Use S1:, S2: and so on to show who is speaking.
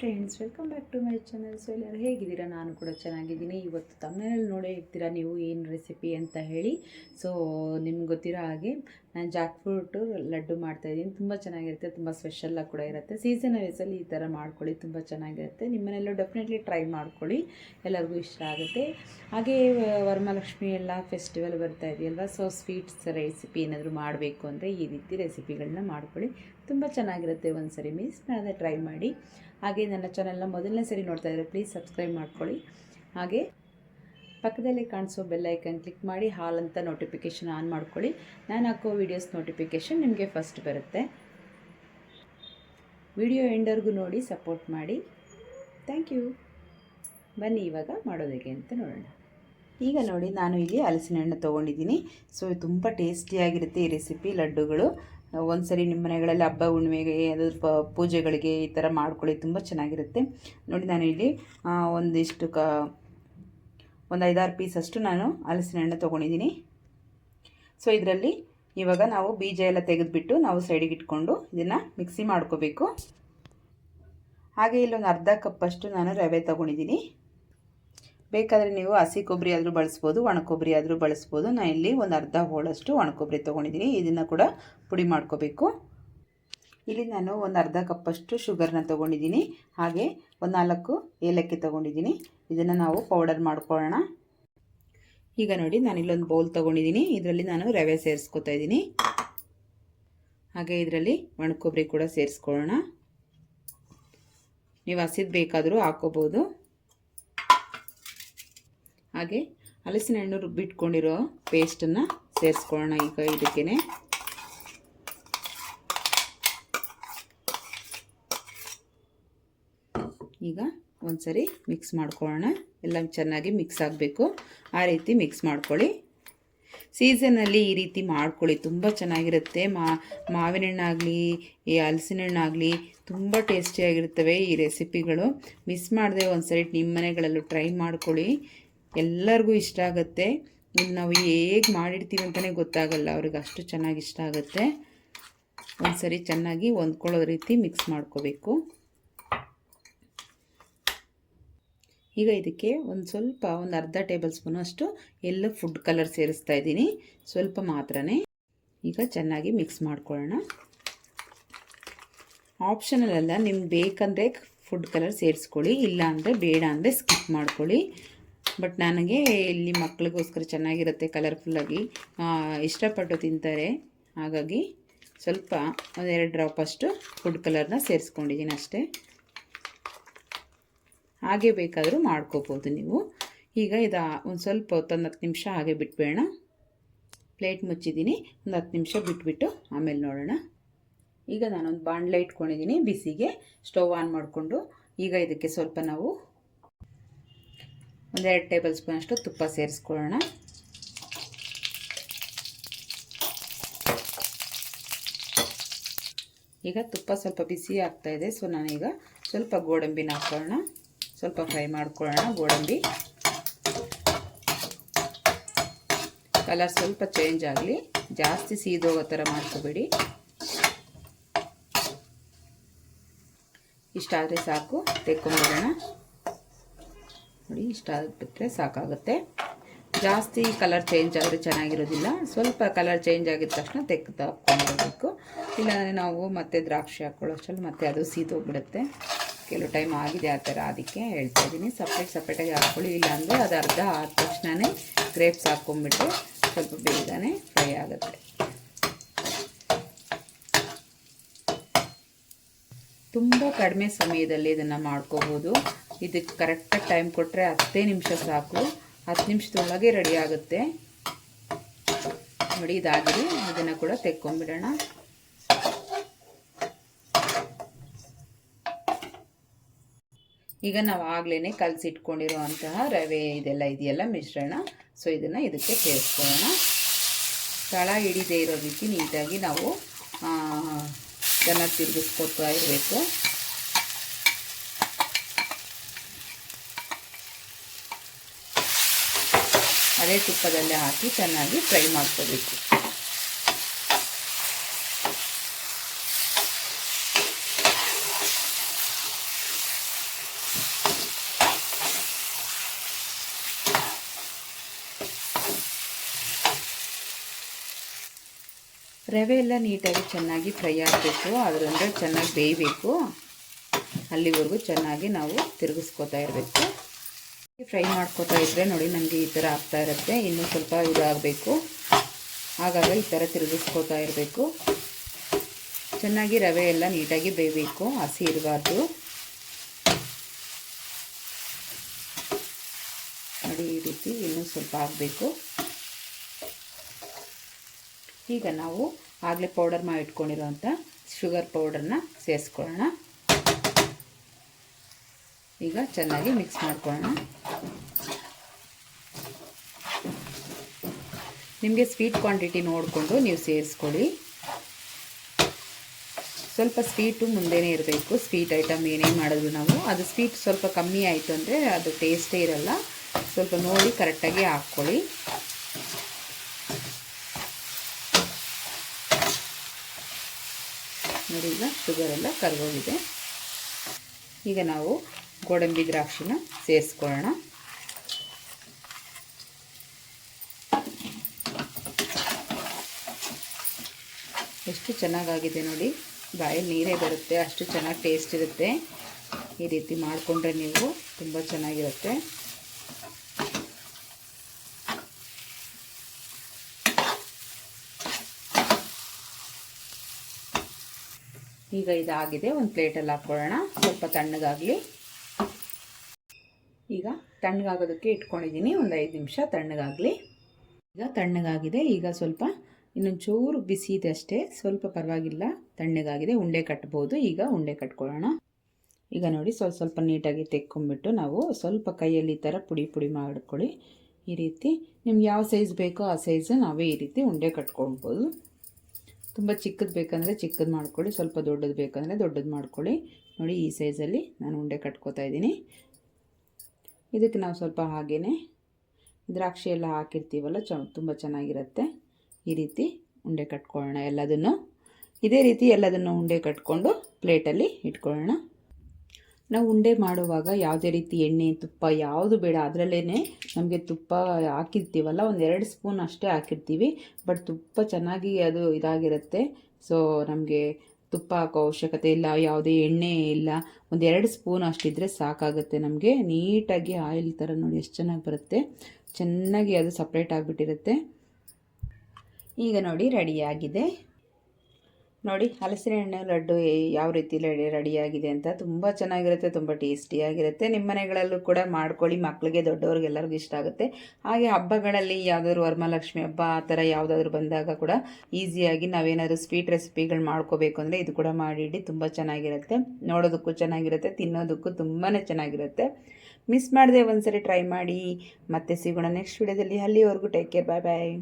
S1: Friends welcome back to my channel so ಎಲ್ಲರೂ ಹೇಗಿದ್ದೀರಾ? ನಾನು ಕೂಡ ಚೆನ್ನಾಗಿದ್ದೀನಿ. ಇವತ್ತು ತಮ್ಮನೇಲಿ ನೋಡೇ ಇರ್ತೀರಾ ನೀವು? ಏನು ರೆಸಿಪಿ ಅಂತ ಹೇಳಿ. ಸೊ ನಿಮ್ಗೆ ಗೊತ್ತಿರೋ ಹಾಗೆ ನಾನು ಜಾಕ್ ಫ್ರೂಟು ಲಡ್ಡು ಮಾಡ್ತಾಯಿದ್ದೀನಿ ತುಂಬ ಚೆನ್ನಾಗಿರುತ್ತೆ. ತುಂಬ ಸ್ಪೆಷಲ್ಲಾಗಿ ಕೂಡ ಇರುತ್ತೆ. ಸೀಸನ್ ವೈಸಲ್ಲಿ ಈ ಥರ ಮಾಡ್ಕೊಳ್ಳಿ. ತುಂಬ ಚೆನ್ನಾಗಿರುತ್ತೆ. ನಿಮ್ಮನೆಲ್ಲೂ ಡೆಫಿನೆಟ್ಲಿ ಟ್ರೈ ಮಾಡ್ಕೊಳ್ಳಿ. ಎಲ್ಲರಿಗೂ ಇಷ್ಟ ಆಗುತ್ತೆ. ಹಾಗೆ, ವರಮಹಾಲಕ್ಷ್ಮಿ ಎಲ್ಲ ಫೆಸ್ಟಿವಲ್ ಬರ್ತಾ ಇದೆಯಲ್ವ? ಸೊ ಸ್ವೀಟ್ಸ್ ರೆಸಿಪಿ ಏನಾದರೂ ಮಾಡಬೇಕು ಅಂದರೆ ಈ ರೀತಿ ರೆಸಿಪಿಗಳನ್ನ ಮಾಡ್ಕೊಳ್ಳಿ. ತುಂಬ ಚೆನ್ನಾಗಿರುತ್ತೆ ಒಂದು ಸರಿ ಮಿಸ್ ಮಾಡದೆ ಟ್ರೈ ಮಾಡಿ. ಹಾಗೆ ನನ್ನ ಚಾನಲ್ನ ಮೊದಲನೇ ಸರಿ ನೋಡ್ತಾ ಇದ್ದರೆ ಪ್ಲೀಸ್ ಸಬ್ಸ್ಕ್ರೈಬ್ ಮಾಡ್ಕೊಳ್ಳಿ. ಹಾಗೆ ಪಕ್ಕದಲ್ಲಿ ಕಾಣಿಸೋ ಬೆಲ್ ಐಕನ್ ಕ್ಲಿಕ್ ಮಾಡಿ, ಹಾಲ್ ಅಂತ ನೋಟಿಫಿಕೇಷನ್ ಆನ್ ಮಾಡ್ಕೊಳ್ಳಿ. ನಾನು ಹಾಕೋ ವೀಡಿಯೋಸ್ ನೋಟಿಫಿಕೇಷನ್ ನಿಮಗೆ ಫಸ್ಟ್ ಬರುತ್ತೆ. ವಿಡಿಯೋ ಎಂಡರ್ಗೂ ನೋಡಿ ಸಪೋರ್ಟ್ ಮಾಡಿ. ಥ್ಯಾಂಕ್ ಯು ಬನ್ನಿ ಇವಾಗ ಮಾಡೋದಕ್ಕೆ ಅಂತ ನೋಡೋಣ. ಈಗ ನೋಡಿ, ನಾನು ಇಲ್ಲಿ ಹಲಸಿನ ಹಣ್ಣು ತೊಗೊಂಡಿದ್ದೀನಿ. ಸೊ ತುಂಬ ಟೇಸ್ಟಿಯಾಗಿರುತ್ತೆ ಈ ರೆಸಿಪಿ ಲಡ್ಡುಗಳು. ಒಂದು ಸರಿ ನಿಮ್ಮ ಮನೆಗಳಲ್ಲಿ ಹಬ್ಬ, ಹುಣ್ಣಿಮೆಗೆ ಪ- ಪೂಜೆಗಳಿಗೆ ಈ ಥರ ಮಾಡ್ಕೊಳ್ಳಿ, ತುಂಬ ಚೆನ್ನಾಗಿರುತ್ತೆ. ನೋಡಿ ನಾನು ಇಲ್ಲಿ ಒಂದಿಷ್ಟು ಕ, ಒಂದು ಐದಾರು ಪೀಸಷ್ಟು ನಾನು ಹಲಸಿನ ಹಣ್ಣು ತೊಗೊಂಡಿದ್ದೀನಿ. ಸೊ ಇದರಲ್ಲಿ ಇವಾಗ ನಾವು ಬೀಜ ಎಲ್ಲ ತೆಗೆದುಬಿಟ್ಟು ನಾವು ಸೈಡಿಗೆ ಇಟ್ಕೊಂಡು ಇದನ್ನು ಮಿಕ್ಸಿ ಮಾಡ್ಕೋಬೇಕು. ಹಾಗೆ ಇಲ್ಲೊಂದು ಅರ್ಧ ಕಪ್ಪಷ್ಟು ನಾನು ರವೆ ತೊಗೊಂಡಿದ್ದೀನಿ. ಬೇಕಾದರೆ ನೀವು ಹಸಿ ಕೊಬ್ಬರಿ ಆದರೂ ಬಳಸ್ಬೋದು, ಒಣ ಕೊಬ್ಬರಿ ಆದರೂ ಬಳಸ್ಬೋದು. ನಾನು ಇಲ್ಲಿ ಒಂದು ಅರ್ಧ ಹೋಳಷ್ಟು ಒಣ ಕೊಬ್ಬರಿ ತೊಗೊಂಡಿದ್ದೀನಿ. ಇದನ್ನು ಕೂಡ ಪುಡಿ ಮಾಡ್ಕೋಬೇಕು. ಇಲ್ಲಿ ನಾನು ಒಂದು ಅರ್ಧ ಕಪ್ಪಷ್ಟು ಶುಗರ್ನ ತೊಗೊಂಡಿದ್ದೀನಿ. ಹಾಗೆ ಒಂದು ನಾಲ್ಕು ಏಲಕ್ಕಿ ತೊಗೊಂಡಿದ್ದೀನಿ. ಇದನ್ನು ನಾವು ಪೌಡರ್ ಮಾಡ್ಕೊಳ್ಳೋಣ. ಈಗ ನೋಡಿ, ನಾನು ಇಲ್ಲೊಂದು ಬೌಲ್ ತೊಗೊಂಡಿದ್ದೀನಿ. ಇದರಲ್ಲಿ ನಾನು ರವೆ ಸೇರಿಸ್ಕೊತಾ ಇದ್ದೀನಿ. ಹಾಗೆ ಇದರಲ್ಲಿ ಒಣ ಕೊಬ್ಬರಿ ಕೂಡ ಸೇರಿಸ್ಕೊಳ್ಳೋಣ. ನೀವು ಹಸಿದ್ ಬೇಕಾದರೂ ಹಾಕೋಬೋದು ಹಾಗೆ ಹಲಸಿನ ಹಣ್ಣು ರುಬ್ಬಿಟ್ಕೊಂಡಿರೋ ಪೇಸ್ಟನ್ನು ಸೇರಿಸ್ಕೊಳ್ಳೋಣ ಈಗ ಇದಕ್ಕೇ ಈಗ ಒಂದ್ಸರಿ ಮಿಕ್ಸ್ ಮಾಡ್ಕೊಳ್ಳೋಣ. ಎಲ್ಲ ಚೆನ್ನಾಗಿ ಮಿಕ್ಸ್ ಆಗಬೇಕು. ಆ ರೀತಿ ಮಿಕ್ಸ್ ಮಾಡ್ಕೊಳ್ಳಿ. ಸೀಸನಲ್ಲಿ ಈ ರೀತಿ ಮಾಡ್ಕೊಳ್ಳಿ. ತುಂಬ ಚೆನ್ನಾಗಿರುತ್ತೆ. ಮಾ, ಮಾವಿನ ಹಣ್ಣಾಗಲಿ, ಈ ಹಲಸಿನ ಹಣ್ಣಾಗಲಿ ತುಂಬ ಟೇಸ್ಟಿಯಾಗಿರ್ತವೆ ಈ ರೆಸಿಪಿಗಳು ಮಿಸ್ ಮಾಡದೆ ಒಂದ್ಸರಿ ನಿಮ್ಮ ಮನೆಗಳಲ್ಲೂ ಟ್ರೈ ಮಾಡ್ಕೊಳ್ಳಿ. ಎಲ್ಲರಿಗೂ ಇಷ್ಟ ಆಗುತ್ತೆ. ಇದು ನಾವು ಹೇಗೆ ಮಾಡಿರ್ತೀವಿ ಅಂತಲೇ ಗೊತ್ತಾಗಲ್ಲ. ಅವ್ರಿಗೆ ಅಷ್ಟು ಚೆನ್ನಾಗಿ ಇಷ್ಟ ಆಗುತ್ತೆ. ಒಂದ್ಸರಿ ಚೆನ್ನಾಗಿ ಹೊಂದ್ಕೊಳ್ಳೋ ರೀತಿ ಮಿಕ್ಸ್ ಮಾಡ್ಕೋಬೇಕು. ಈಗ ಇದಕ್ಕೆ ಒಂದು ಸ್ವಲ್ಪ, ಒಂದು ಅರ್ಧ ಟೇಬಲ್ ಸ್ಪೂನ್ ಅಷ್ಟು ಎಲ್ಲ ಫುಡ್ ಕಲರ್ ಸೇರಿಸ್ತಾ ಇದ್ದೀನಿ. ಸ್ವಲ್ಪ ಮಾತ್ರನೇ. ಈಗ ಚೆನ್ನಾಗಿ ಮಿಕ್ಸ್ ಮಾಡ್ಕೊಳ್ಳೋಣ. ಆಪ್ಷನಲ್ ಅಲ್ಲ ನಿಮ್ಗೆ ಬೇಕಂದರೆ ಫುಡ್ ಕಲರ್ ಸೇರಿಸ್ಕೊಳ್ಳಿ ಇಲ್ಲ ಅಂದರೆ ಬೇಡ ಅಂದರೆ ಸ್ಕಿಪ್ ಮಾಡ್ಕೊಳ್ಳಿ. ಬಟ್ ನನಗೆ ಇಲ್ಲಿ ಮಕ್ಳಿಗೋಸ್ಕರ ಚೆನ್ನಾಗಿರುತ್ತೆ ಕಲರ್ಫುಲ್ಲಾಗಿ ಇಷ್ಟಪಟ್ಟು ತಿಂತಾರೆ. ಹಾಗಾಗಿ ಸ್ವಲ್ಪ ಒಂದೆರಡು ಡ್ರಾಪ್ ಅಷ್ಟು ಫುಡ್ ಕಲರ್ನ ಸೇರಿಸ್ಕೊಂಡಿದ್ದೀನಿ ಅಷ್ಟೇ. ಹಾಗೆ ಬೇಕಾದರೂ ಮಾಡ್ಕೋಬೋದು ನೀವು. ಈಗ ಇದು ಒಂದು ಸ್ವಲ್ಪ ಹೊತ್ತು ಒಂದು ಹತ್ತು ನಿಮಿಷ ಹಾಗೆ ಬಿಟ್ಬೇಡ. ಪ್ಲೇಟ್ ಮುಚ್ಚಿದ್ದೀನಿ ಒಂದು ಹತ್ತು ನಿಮಿಷ ಬಿಟ್ಬಿಟ್ಟು ಆಮೇಲೆ ನೋಡೋಣ. ಈಗ ನಾನೊಂದು ಬಾಣಲೆ ಇಟ್ಕೊಂಡಿದ್ದೀನಿ ಬಿಸಿಗೆ. ಸ್ಟವ್ ಆನ್ ಮಾಡಿಕೊಂಡು. ಈಗ ಇದಕ್ಕೆ ಸ್ವಲ್ಪ ನಾವು ಒಂದೆರಡು ಟೇಬಲ್ ಸ್ಪೂನ್ ಅಷ್ಟು ತುಪ್ಪ ಸೇರಿಸ್ಕೊಳ್ಳೋಣ. ಈಗ ತುಪ್ಪ ಸ್ವಲ್ಪ ಬಿಸಿ ಆಗ್ತಾ ಇದೆ, ಸೊ ನಾನೀಗ ಸ್ವಲ್ಪ ಗೋಡಂಬಿನ ಹಾಕ್ಕೊಳ್ಳೋಣ ಸ್ವಲ್ಪ ಫ್ರೈ ಮಾಡ್ಕೊಳ್ಳೋಣ ಗೋಡಂಬಿ. ಕಲರ್ ಸ್ವಲ್ಪ ಚೇಂಜ್ ಆಗಲಿ, ಜಾಸ್ತಿ ಸೀದೋಗೋ ಥರ ಮಾಡ್ಕೋಬೇಡಿ. ಇಷ್ಟಾದರೆ ಸಾಕು, ತೆಕ್ಕೊಂಬಿಡೋಣ. ನೋಡಿ, ಇಷ್ಟ ಆಗಿಬಿಟ್ರೆ ಸಾಕಾಗುತ್ತೆ. ಜಾಸ್ತಿ ಕಲರ್ ಚೇಂಜ್ ಆದರೆ ಚೆನ್ನಾಗಿರೋದಿಲ್ಲ. ಸ್ವಲ್ಪ ಕಲರ್ ಚೇಂಜ್ ಆಗಿದ ತಕ್ಷಣ ತೆಕ್ಕು ಹಾಕ್ಕೊಂಡಿರಬೇಕು. ಇಲ್ಲಾಂದರೆ ನಾವು ಮತ್ತೆ ದ್ರಾಕ್ಷಿ ಹಾಕ್ಕೊಳ್ಳೋಷ್ಟರಲ್ಲಿ ಮತ್ತೆ ಅದು ಸೀದೋಗ್ಬಿಡುತ್ತೆ ಕೆಲವು ಟೈಮ್ ಆಗಿದೆ ಆ ಥರ ಅದಕ್ಕೆ ಹೇಳ್ತಾ ಇದ್ದೀನಿ. ಸಪ್ರೇಟ್ ಸಪ್ರೇಟಾಗಿ ಹಾಕ್ಕೊಳ್ಳಿ ಇಲ್ಲಾಂದರೆ ಅದು ಅರ್ಧ ಆದ ತಕ್ಷಣವೇ ಗ್ರೇಪ್ಸ್ ಹಾಕ್ಕೊಂಬಿಟ್ಟು ಸ್ವಲ್ಪ ಬೇಗನೆ ಫ್ರೈ ಆಗುತ್ತೆ. ತುಂಬ ಕಡಿಮೆ ಸಮಯದಲ್ಲಿ ಇದನ್ನು ಮಾಡ್ಕೋಬೋದು. ಇದಕ್ಕೆ ಕರೆಕ್ಟಾಗಿ ಟೈಮ್ ಕೊಟ್ಟರೆ ಹತ್ತೇ ನಿಮಿಷ ಸಾಕು. ಹತ್ತು ನಿಮಿಷದೊಳಗೆ ರೆಡಿ ಆಗುತ್ತೆ. ನೋಡಿ, ಇದಾಗಿದೆ. ಇದನ್ನು ಕೂಡ ತೆಕ್ಕೊಂಬಿಡೋಣ. ಈಗ ನಾವು ಆಗ್ಲೇ ಕಲಸಿಟ್ಕೊಂಡಿರುವಂತಹ ರವೆ ಇದೆಲ್ಲ ಇದೆಯಲ್ಲ ಮಿಶ್ರಣ. ಸೊ ಇದನ್ನು ಇದಕ್ಕೆ ಸೇರಿಸ್ಕೊಳ್ಳೋಣ. ತಳ ಹಿಡಿದೇ ಇರೋ ರೀತಿ ನೀಟಾಗಿ ನಾವು ಚೆನ್ನಾಗಿ ತಿರುಗಿಸ್ಕೊತಾ ಇರಬೇಕು. ಅದೇ ತುಪ್ಪದಲ್ಲೇ ಹಾಕಿ ಚೆನ್ನಾಗಿ ಫ್ರೈ ಮಾಡ್ಕೋಬೇಕು. ರವೆ ಎಲ್ಲ ನೀಟಾಗಿ ಚೆನ್ನಾಗಿ ಫ್ರೈ ಆಗಬೇಕು ಅದರಿಂದ ಚೆನ್ನಾಗಿ ಬೇಯಬೇಕು. ಅಲ್ಲಿವರೆಗೂ ಚೆನ್ನಾಗಿ ನಾವು ತಿರುಗಿಸ್ಕೋತಾ ಇರಬೇಕು. ಫ್ರೈ ಮಾಡ್ಕೋತಾ ಇದ್ದರೆ ನೋಡಿ ನನಗೆ ಈ ಥರ ಆಗ್ತಾ ಇರುತ್ತೆ. ಇನ್ನೂ ಸ್ವಲ್ಪ ಇದಾಗಬೇಕು. ಆಗಾಗ ಈ ಥರ ತಿರುಗಿಸ್ಕೋತಾ ಇರಬೇಕು. ಚೆನ್ನಾಗಿ ರವೆ ಎಲ್ಲ ನೀಟಾಗಿ ಬೇಯಬೇಕು. ಹಸಿ ಇರಬಾರ್ದು. ನೋಡಿ ಈ ರೀತಿ ಇನ್ನೂ ಸ್ವಲ್ಪ ಆಗಬೇಕು. ಈಗ ನಾವು ಆಗಲೇ ಪೌಡರ್ ಮಾಡಿ ಇಟ್ಕೊಂಡಿರೋಂಥ ಶುಗರ್ ಪೌಡರ್ನ ಸೇರಿಸ್ಕೊಳ್ಳೋಣ. ಈಗ ಚೆನ್ನಾಗಿ ಮಿಕ್ಸ್ ಮಾಡ್ಕೊಳ್ಳೋಣ. ನಿಮಗೆ ಸ್ವೀಟ್ ಕ್ವಾಂಟಿಟಿ ನೋಡಿಕೊಂಡು ನೀವು ಸೇರಿಸ್ಕೊಳ್ಳಿ. ಸ್ವಲ್ಪ ಸ್ವೀಟು ಮುಂದೆನೇ ಇರಬೇಕು. ಸ್ವೀಟ್ ಐಟಮ್ ಏನೇನು ಮಾಡಿದ್ರು ನಾವು. ಅದು ಸ್ವೀಟ್ ಸ್ವಲ್ಪ ಕಮ್ಮಿ ಆಯಿತು ಅಂದರೆ ಅದು ಟೇಸ್ಟೇ ಇರಲ್ಲ. ಸ್ವಲ್ಪ ನೋಡಿ ಕರೆಕ್ಟಾಗಿ ಹಾಕ್ಕೊಳ್ಳಿ. ನೋಡಿ ಈಗ ಶುಗರ್ ಎಲ್ಲ ಕರಗೋಗಿದೆ ಈಗ ನಾವು ಗೋಡಂಬಿ ದ್ರಾಕ್ಷಿನ ಸೇರಿಸ್ಕೊಳ್ಳೋಣ. ಎಷ್ಟು ಚೆನ್ನಾಗಾಗಿದೆ ನೋಡಿ. ಬಾಯಲ್ಲಿ ನೀರೇ ಬರುತ್ತೆ, ಅಷ್ಟು ಚೆನ್ನಾಗಿ ಟೇಸ್ಟ್ ಇರುತ್ತೆ. ಈ ರೀತಿ ಮಾಡಿಕೊಂಡ್ರೆ ನೀವು ತುಂಬ ಚೆನ್ನಾಗಿರುತ್ತೆ. ಈಗ ಇದಾಗಿದೆ, ಒಂದು ಪ್ಲೇಟಲ್ಲಿ ಹಾಕ್ಕೊಳ್ಳೋಣ ಸ್ವಲ್ಪ ತಣ್ಣಗಾಗಲಿ. ಈಗ ತಣ್ಣಗಾಗೋದಕ್ಕೆ ಇಟ್ಕೊಂಡಿದ್ದೀನಿ, ಒಂದು ಐದು ನಿಮಿಷ ತಣ್ಣಗಾಗಲಿ. ಈಗ ತಣ್ಣಗಾಗಿದೆ, ಈಗ ಸ್ವಲ್ಪ ಇನ್ನೊಂದು ಚೂರು ಬಿಸಿ ಇದೆ ಅಷ್ಟೇ ಸ್ವಲ್ಪ ಪರವಾಗಿಲ್ಲ, ತಣ್ಣಗಾಗಿದೆ, ಉಂಡೆ ಕಟ್ಬೋದು. ಈಗ ಉಂಡೆ ಕಟ್ಕೊಳ್ಳೋಣ. ಈಗ ನೋಡಿ, ಸ್ವಲ್ಪ ಸ್ವಲ್ಪ ನೀಟಾಗಿ ತೆಕ್ಕೊಂಬಿಟ್ಟು ನಾವು ಸ್ವಲ್ಪ ಕೈಯಲ್ಲಿ ಈ ಥರ ಪುಡಿ ಪುಡಿ ಮಾಡ್ಕೊಳ್ಳಿ. ಈ ರೀತಿ ನಿಮ್ಗೆ ಯಾವ ಸೈಜ್ ಬೇಕೋ ಆ ಸೈಜ್ ನಾವೇ ಈ ರೀತಿ ಉಂಡೆ ಕಟ್ಕೊಳ್ಬೋದು. ತುಂಬ ಚಿಕ್ಕದು ಬೇಕಂದರೆ ಚಿಕ್ಕದು ಮಾಡ್ಕೊಳ್ಳಿ, ಸ್ವಲ್ಪ ದೊಡ್ಡದು ಬೇಕಂದರೆ ದೊಡ್ಡದು ಮಾಡ್ಕೊಳ್ಳಿ. ನೋಡಿ, ಈ ಸೈಜಲ್ಲಿ ನಾನು ಉಂಡೆ ಕಟ್ಕೋತಾ ಇದ್ದೀನಿ. ಇದಕ್ಕೆ ನಾವು ಸ್ವಲ್ಪ ಹಾಗೇ ದ್ರಾಕ್ಷಿ ಎಲ್ಲ ಹಾಕಿರ್ತೀವಲ್ಲ, ಚ, ತುಂಬ ಚೆನ್ನಾಗಿರುತ್ತೆ. ಈ ರೀತಿ ಉಂಡೆ ಕಟ್ಕೊಳ್ಳೋಣ ಎಲ್ಲದನ್ನು. ಇದೇ ರೀತಿ ಎಲ್ಲದನ್ನು ಉಂಡೆ ಕಟ್ಕೊಂಡು ಪ್ಲೇಟಲ್ಲಿ ಇಟ್ಕೊಳ್ಳೋಣ. ನಾವು ಉಂಡೆ ಮಾಡುವಾಗ ಯಾವುದೇ ರೀತಿ ಎಣ್ಣೆ, ತುಪ್ಪ, ಯಾವುದು ಬೇಡ ಅದರಲ್ಲೇ ನಮಗೆ ತುಪ್ಪ ಹಾಕಿರ್ತೀವಲ್ಲ, ಒಂದು ಎರಡು ಸ್ಪೂನ್ ಅಷ್ಟೇ ಹಾಕಿರ್ತೀವಿ. ಬಟ್ ತುಪ್ಪ ಚೆನ್ನಾಗಿ ಅದು ಇದಾಗಿರುತ್ತೆ. ಸೊ ನಮಗೆ ತುಪ್ಪ ಹಾಕೋ ಅವಶ್ಯಕತೆ ಇಲ್ಲ, ಯಾವುದೇ ಎಣ್ಣೆ ಇಲ್ಲ. ಒಂದು ಎರಡು ಸ್ಪೂನ್ ಅಷ್ಟಿದ್ರೆ ಸಾಕಾಗುತ್ತೆ ನಮಗೆ. ನೀಟಾಗಿ ಆಯಿಲ್ ಥರ ನೋಡಿ, ಎಷ್ಟು ಚೆನ್ನಾಗಿ ಬರುತ್ತೆ. ಚೆನ್ನಾಗಿ ಅದು ಸಪ್ರೇಟ್ ಆಗಿಬಿಟ್ಟಿರುತ್ತೆ. ಈಗ ನೋಡಿ ರೆಡಿಯಾಗಿದೆ. ನೋಡಿ ಹಲಸಿನ ಹಣ್ಣು ಲಡ್ಡು ಯಾವ ರೀತಿ ರೆಡಿ, ರೆಡಿಯಾಗಿದೆ ಅಂತ ತುಂಬ ಚೆನ್ನಾಗಿರುತ್ತೆ, ತುಂಬ ಟೇಸ್ಟಿಯಾಗಿರುತ್ತೆ. ನಿಮ್ಮ ಮನೆಗಳಲ್ಲೂ ಕೂಡ ಮಾಡ್ಕೊಳ್ಳಿ, ಮಕ್ಕಳಿಗೆ, ದೊಡ್ಡವ್ರಿಗೆ ಎಲ್ಲರಿಗೂ ಇಷ್ಟ ಆಗುತ್ತೆ. ಹಾಗೆ ಹಬ್ಬಗಳಲ್ಲಿ ಯಾವುದಾದ್ರು ವರಮಹಾಲಕ್ಷ್ಮಿ ಹಬ್ಬ, ಆ ಥರ ಯಾವುದಾದ್ರು ಬಂದಾಗ ಕೂಡ ಈಸಿಯಾಗಿ ನಾವೇನಾದರೂ ಸ್ವೀಟ್ ರೆಸಿಪಿಗಳು ಮಾಡ್ಕೋಬೇಕು ಅಂದರೆ ಇದು ಕೂಡ ಮಾಡಿಡಿ, ತುಂಬ ಚೆನ್ನಾಗಿರುತ್ತೆ. ನೋಡೋದಕ್ಕೂ ಚೆನ್ನಾಗಿರುತ್ತೆ, ತಿನ್ನೋದಕ್ಕೂ ತುಂಬಾ ಚೆನ್ನಾಗಿರುತ್ತೆ. ಮಿಸ್ ಮಾಡದೆ ಒಂದ್ಸರಿ ಟ್ರೈ ಮಾಡಿ. ಮತ್ತೆ ಸಿಗೋಣ ನೆಕ್ಸ್ಟ್ ವಿಡಿಯೋದಲ್ಲಿ. ಅಲ್ಲಿವರೆಗೂ ಟೇಕ್ ಕೇರ್, ಬಾಯ್ ಬಾಯ್.